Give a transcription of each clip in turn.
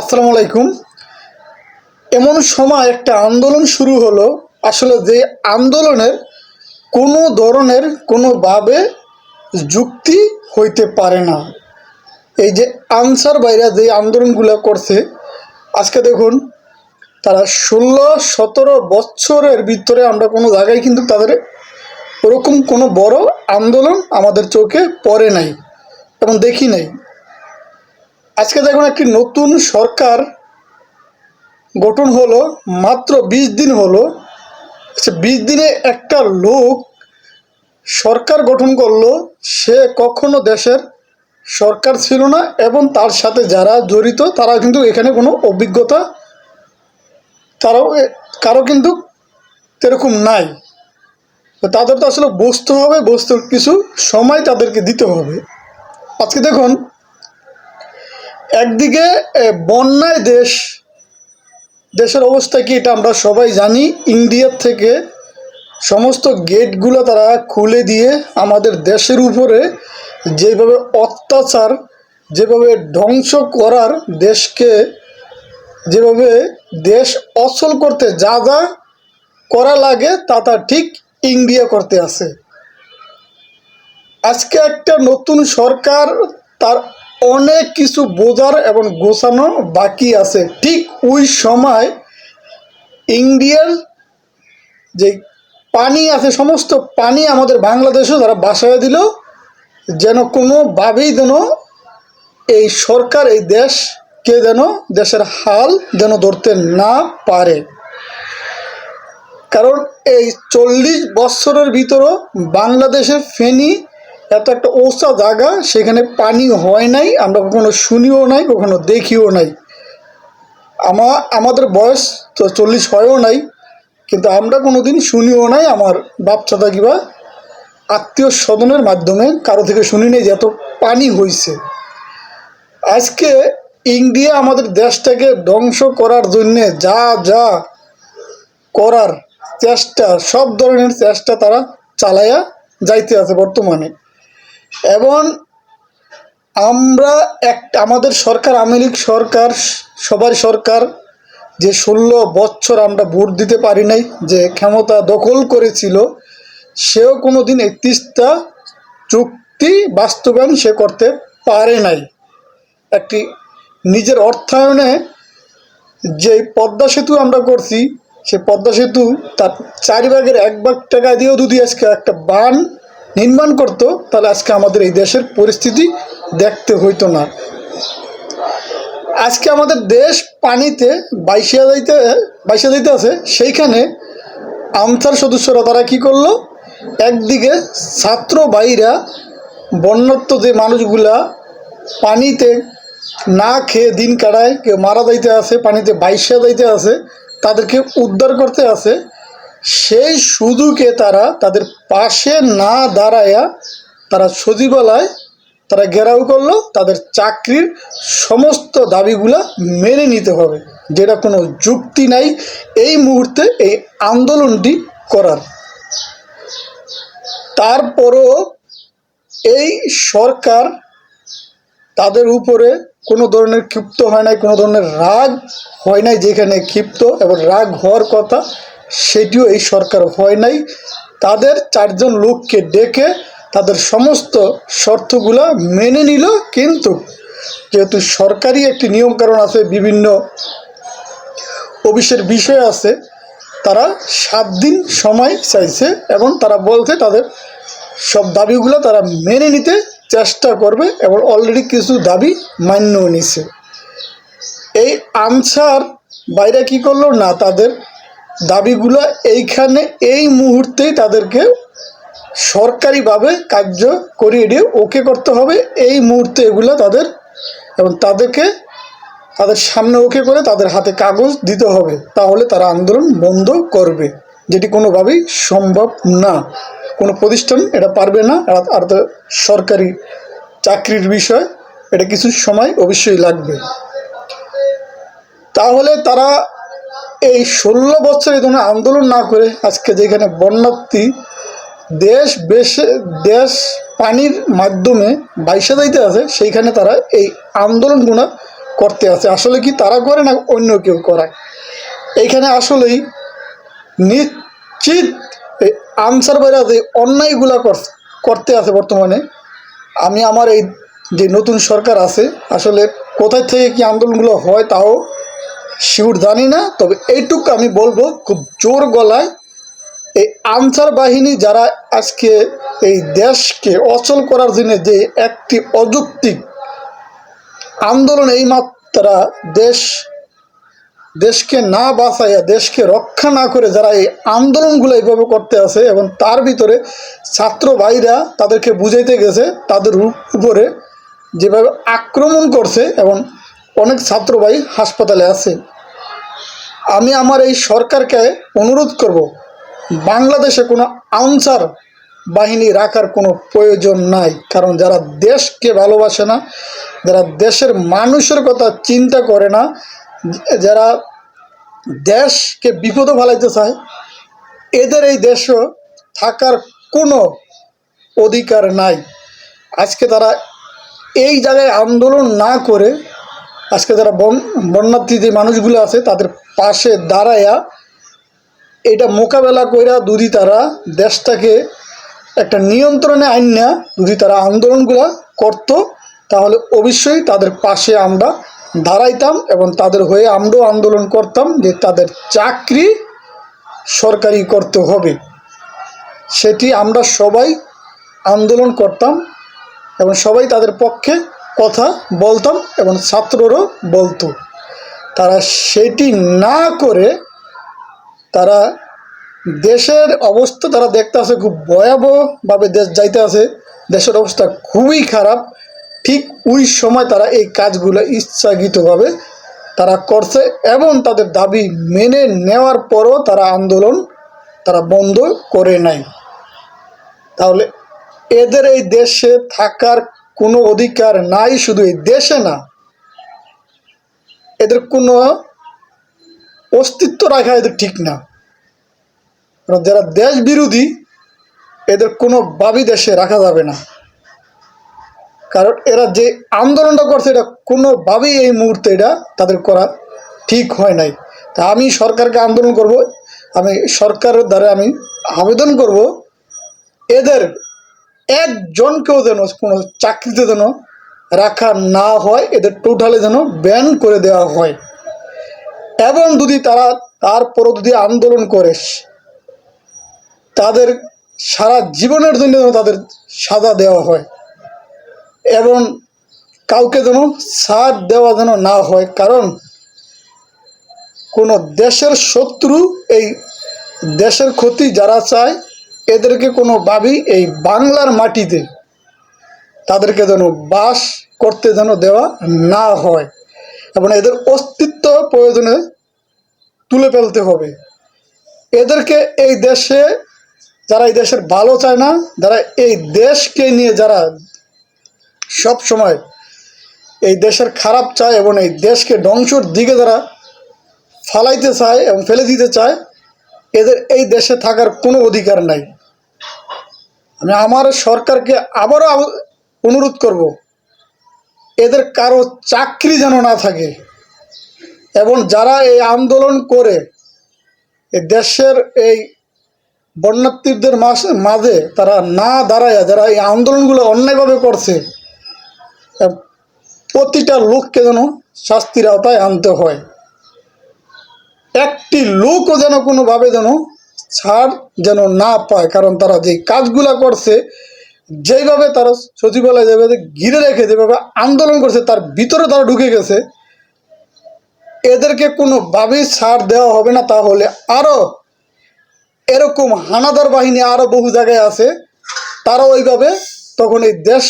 আসসালামু আলাইকুম। এমন সময় একটা আন্দোলন শুরু হলো। আসলে যে আন্দোলনের কোনো ধরনের কোনোভাবে যুক্তি হইতে পারে না। এই যে আনসার বাইরা যে আন্দোলনগুলো করছে, আজকে দেখুন, তারা ষোলো, সতেরো বছরের ভিতরে আমরা কোনো জায়গায় কিন্তু তাদের ওরকম কোনো বড় আন্দোলন আমাদের চোখে পড়ে নাই এবং দেখি নাই। আজকে দেখুন একটি নতুন সরকার গঠন হলো, মাত্র বিশ দিন হলো। আচ্ছা বিশ দিনে একটা লোক সরকার গঠন করল, সে কখনো দেশের সরকার ছিল না এবং তার সাথে যারা জড়িত তারা কিন্তু এখানে কোনো অভিজ্ঞতা, তারাও কারও কিন্তু এরকম নাই। তাদের তো আসলে বসতে হবে, বসতে কিছু সময় তাদেরকে দিতে হবে। আজকে দেখুন একদিকে বন্যায় দেশ, দেশের অবস্থা কি এটা আমরা সবাই জানি। ইন্ডিয়ার থেকে সমস্ত গেটগুলো তারা খুলে দিয়ে আমাদের দেশের উপরে যেভাবে অত্যাচার, যেভাবে ধ্বংস করার দেশকে, যেভাবে দেশ অচল করতে যা যা করা লাগে তা তা ঠিক ইন্ডিয়া করতে আছে। আজকে একটা নতুন সরকার তার অনেক কিছু বোঝার এবং গোছানো বাকি আছে। ঠিক ওই সময় ইন্ডিয়ার যে পানি আছে, সমস্ত পানি আমাদের বাংলাদেশও তারা বাসায় দিল, যেন কোনোভাবেই যেন এই সরকার, এই দেশকে যেন দেশের হাল যেন ধরতে না পারে। কারণ এই চল্লিশ বছরের ভিতরও বাংলাদেশের ফেনী এত একটা ওসা জায়গা সেখানে পানি হয় নাই, আমরা কখনো শুনিও নাই, কখনো দেখিও নাই। আমা, আমাদের বয়স তো চল্লিশ হয়ও নাই, কিন্তু আমরা কোনো দিন শুনিও নাই আমার বাপচাদা কিবা আত্মীয় স্বজনের মাধ্যমে, কারও থেকে শুনি নাই যে এত পানি হয়েছে আজকে ইন্ডিয়া আমাদের দেশটাকে ধ্বংস করার জন্যে যা যা করার চেষ্টা, সব ধরনের চেষ্টা তারা চালায়া যাইতে আছে বর্তমানে। এবং আমরা এক আমাদের সরকার, আওয়ামী লীগ সরকার সবার সরকার, যে ষোলো বছর আমরা ভোট দিতে পারি নাই, যে ক্ষমতা দখল করেছিল, সেও কোনো দিন একত্রিশটা চুক্তি বাস্তবায়ন সে করতে পারে নাই। একটি নিজের অর্থায়নে যে পদ্মা সেতু আমরা করছি, সে পদ্মা সেতু তার চারি ভাগের এক ভাগ টাকা দিয়েও যদি আজকে একটা বান নির্মাণ করতো, তাহলে আজকে আমাদের এই দেশের পরিস্থিতি দেখতে হইতো না। আজকে আমাদের দেশ পানিতে বাইশিয়া যাইতে বাইশিয়া যাইতে আছে, সেইখানে আমসার সদস্যরা তারা কি করল? একদিকে ছাত্র ভাইরা বন্যার্থ যে মানুষগুলা পানিতে না খেয়ে দিন কাটায়, কেউ মারা যাইতে আছে, পানিতে বাইশা যাইতে আছে, তাদেরকে উদ্ধার করতে আছে সেই সুযোগে তারা তাদের পাশে না দাঁড়ায়া তারা সচিবালয় তারা ঘেরাও করল, তাদের চাকরির সমস্ত দাবিগুলা মেনে নিতে হবে, যেটা কোনো যুক্তি নাই এই মুহূর্তে এই আন্দোলনটি করার। তারপরও এই সরকার তাদের উপরে কোনো ধরনের ক্ষিপ্ত হয় নাই, কোনো ধরনের রাগ হয় নাই যেখানে ক্ষিপ্ত এবং রাগ হওয়ার কথা সেটিও এই সরকার হয় নাই। তাদের চারজন লোককে ডেকে তাদের সমস্ত শর্তগুলা মেনে নিল কিন্তু যেহেতু সরকারি একটি নিয়মকানুন আছে, বিভিন্ন অফিসের বিষয় আছে, তারা সাত দিন সময় চাইছে এবং তারা বলছে তাদের সব দাবিগুলো তারা মেনে নিতে চেষ্টা করবে এবং অলরেডি কিছু দাবি মান্যও নিছে। এই আনসার বাইরে কি করল? না, তাদের দাবিগুলো এইখানে এই মুহূর্তেই তাদেরকে সরকারিভাবে কার্য করিয়ে দিয়ে ওকে করতে হবে। এই মুহূর্তে এগুলো তাদের এবং তাদেরকে তাদের সামনে ওকে করে তাদের হাতে কাগজ দিতে হবে। তাহলে তারা আন্দোলন বন্ধ করবে। যেটি কোনোভাবেই সম্ভব না। কোনো প্রতিষ্ঠান এটা পারবে না। আর- তো সরকারি চাকরির বিষয়, এটা কিছু সময় অবশ্যই লাগবে। তাহলে তারা এই ষোলো বছর ধরনের আন্দোলন না করে আজকে যেখানে বন্যার্থী দেশ বেশে, দেশ পানির মাধ্যমে বাইসা যাইতে আছে, সেইখানে তারা এই আন্দোলনগুলো করতে আছে। আসলে কি তারা করে না অন্য কেউ করায়? এইখানে আসলেই নিশ্চিত এই আনসার বাইরা যে অন্যায়গুলা কর- করতে আছে বর্তমানে। আমি আমার এই যে নতুন সরকার আছে, আসলে কোথায় থেকে কি আন্দোলনগুলো হয় তাও শিউর জানি না, তবে এইটুকু আমি বলব, খুব জোর গলায় এই আনসার বাহিনী যারা আজকে এই দেশকে অচল করার জন্য যে একটি অযৌক্তিক আন্দোলন এই মাত্রা দেশ, দেশকে না বাঁচাইয়া, দেশকে রক্ষা না করে যারা এই আন্দোলনগুলো এইভাবে করতে আছে এবং তার ভিতরে ছাত্র ভাইরা তাদেরকে বুঝাইতে গেছে, তাদের উপরে যেভাবে আক্রমণ করছে এবং অনেক ছাত্র ভাই হাসপাতালে আছে। আমি আমার এই সরকারকে অনুরোধ করব, বাংলাদেশে কোনো আনসার বাহিনী রাখার কোনো প্রয়োজন নাই। কারণ যারা দেশকে ভালোবাসে না, যারা দেশের মানুষের কথা চিন্তা করে না, যারা দেশকে বিপদে ফেলাইতে চায়, এদের এই দেশও থাকার কোনো অধিকার নাই। আজকে তারা এই জায়গায় আন্দোলন না করে আজকে যারা বন বন্যার্থী যে মানুষগুলো আছে, তাদের পাশে দাঁড়ায়া এটা মোকাবেলা কইরা যদি তারা দেশটাকে একটা নিয়ন্ত্রণে আইন না যদি তারা আন্দোলনগুলো করত, তাহলে অবশ্যই তাদের পাশে আমরা দাঁড়াইতাম এবং তাদের হয়ে আমরাও আন্দোলন করতাম যে তাদের চাকরি সরকারি করতে হবে। সেটি আমরা সবাই আন্দোলন করতাম এবং সবাই তাদের পক্ষে কথা বলতাম এবং ছাত্ররও বলতো। তারা সেটি না করে তারা দেশের অবস্থা তারা দেখতে আছে খুব ভয়াবহভাবে দেশ যাইতে আছে। দেশের অবস্থা খুবই খারাপ। ঠিক ওই সময় তারা এই কাজগুলো ইচ্ছাকৃতভাবে তারা করছে এবং তাদের দাবি মেনে নেওয়ার পরও তারা আন্দোলন তারা বন্ধ করে নাই। তাহলে এদের এই দেশে থাকার কোনো অধিকার নাই, শুধু এই দেশে না, এদের কোনো অস্তিত্ব রাখা এদের ঠিক না। যারা দেশ বিরোধী, এদের কোনো ভাবি দেশে রাখা যাবে না। কারণ এরা যে আন্দোলনটা করছে, এটা কোনোভাবেই এই মুহূর্তে এটা তাদের করা ঠিক হয় নাই। তা আমি সরকারকে আন্দোলন করব, আমি সরকারের দ্বারা আমি আবেদন করব, এদের একজনকেও যেন কোনো চাকরিতে যেন রাখা না হয়, এদের টোটালে যেন ব্যান করে দেওয়া হয়। এবং যদি তারা তারপরও যদি আন্দোলন করে, তাদের সারা জীবনের জন্য যেন তাদের সাজা দেওয়া হয় এবং কাউকে যেন ছাড় দেওয়া যেন না হয়, কারণ কোনো দেশের শত্রু এই দেশের ক্ষতি যারা চায় এদেরকে কোনোভাবেই এই বাংলার মাটিতে তাদেরকে যেন বাস করতে যেন দেওয়া না হয় এবং এদের অস্তিত্ব প্রয়োজনে তুলে ফেলতে হবে। এদেরকে এই দেশে, যারা এই দেশের ভালো চায় না, যারা এই দেশকে নিয়ে যারা সব সময় এই দেশের খারাপ চায় এবং এই দেশকে ধ্বংসর দিকে যারা ফালাইতে চায় এবং ফেলে দিতে চায়, এদের এই দেশে থাকার কোনো অধিকার নাই। আমি আমার সরকারকে আবারও অনুরোধ করব, এদের কারও চাকরি যেন না থাকে এবং যারা এই আন্দোলন করে, এই দেশের এই বন্যার্থীদের মাস- মাঝে তারা না দাঁড়ায়, যারা এই আন্দোলনগুলো অন্যায়ভাবে করছে প্রতিটা লোককে যেন শাস্তির আওতায় আনতে হয়। একটি লোকও যেন কোনোভাবে যেন ছাড় যেন না পায়, কারণ তারা যে কাজগুলা করছে, যেইভাবে তারা সচিবালয় যেভাবে ঘিরে রেখে, যেভাবে আন্দোলন করছে, তার ভিতরে তারা ঢুকে গেছে। এদেরকে কোনোভাবেই ছাড় দেওয়া হবে না, তাহলে আরও এরকম হানাদার বাহিনী আরও বহু জায়গায় আছে, তারা ওইভাবে তখন এই দেশ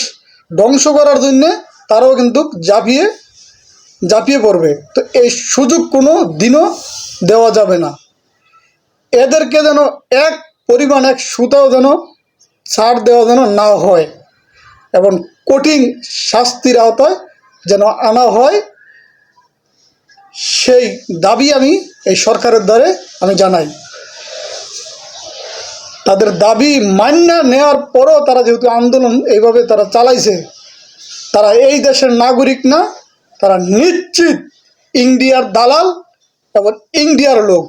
ধ্বংস করার জন্যে তারাও কিন্তু জাপিয়ে জাপিয়ে পড়বে। তো এই সুযোগ কোনো দিনও দেওয়া যাবে না। এদেরকে যেন এক পরিমাণ, এক সুতাও যেন ছাড় দেওয়া যেন না হয় এবং কঠিন শাস্তির আওতায় যেন আনা হয়, সেই দাবি আমি এই সরকারের দ্বারে আমি জানাই। তাদের দাবি মান্য নেওয়ার পরও তারা যেহেতু আন্দোলন এইভাবে তারা চালাইছে, তারা এই দেশের নাগরিক না, তারা নিশ্চিত ইন্ডিয়ার দালাল এবং ইন্ডিয়ার লোক।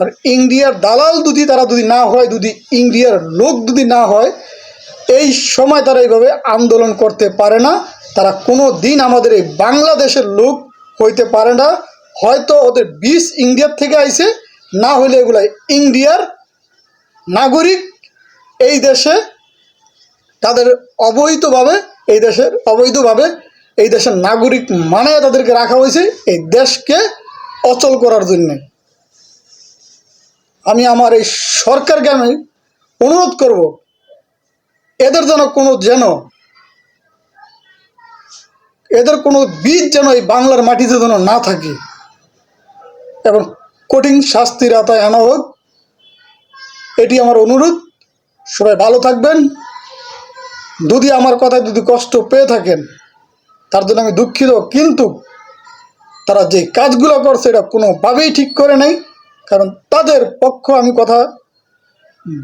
কারণ ইন্ডিয়ার দালাল যদি তারা যদি না হয়, যদি ইন্ডিয়ার লোক যদি না হয়, এই সময় তারা এইভাবে আন্দোলন করতে পারে না। তারা কোনো দিন আমাদের এই বাংলাদেশের লোক হইতে পারে না। হয়তো ওদের বিষ ইন্ডিয়ার থেকে আইছে, না হলে এগুলা ইন্ডিয়ার নাগরিক এই দেশে তাদের অবৈধভাবে, এই দেশের অবৈধভাবে, এই দেশের নাগরিক মানে তাদেরকে রাখা হয়েছে এই দেশকে অচল করার জন্যে। আমি আমার এই সরকারকে আমি অনুরোধ করব, এদের যেন কোনো যেন, এদের কোনো বীজ যেন এই বাংলার মাটিতে যেন না থাকে। এবং কঠিন শাস্তির আতায় আনা হোক, এটি আমার অনুরোধ। সবাই ভালো থাকবেন। যদি আমার কথায় যদি কষ্ট পেয়ে থাকেন, তার জন্য আমি দুঃখিত, কিন্তু তারা যে কাজগুলো করছে, এটা কোনোভাবেই ঠিক করে নাই। কারণ তাদের পক্ষ আমি কথা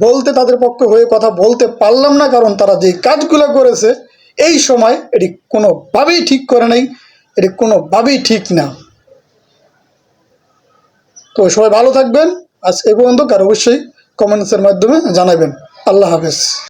বলতে, তাদের পক্ষ হয়ে কথা বলতে পারলাম না, কারণ তারা যে কাজগুলো করেছে, এই সময় এটি কোনোভাবেই ঠিক করে নেই, এটি কোনোভাবেই ঠিক না। তো সবাই ভালো থাকবেন। আজ এ পর্যন্ত আর অবশ্যই কমেন্টসের মাধ্যমে জানাবেন। আল্লাহ হাফেজ।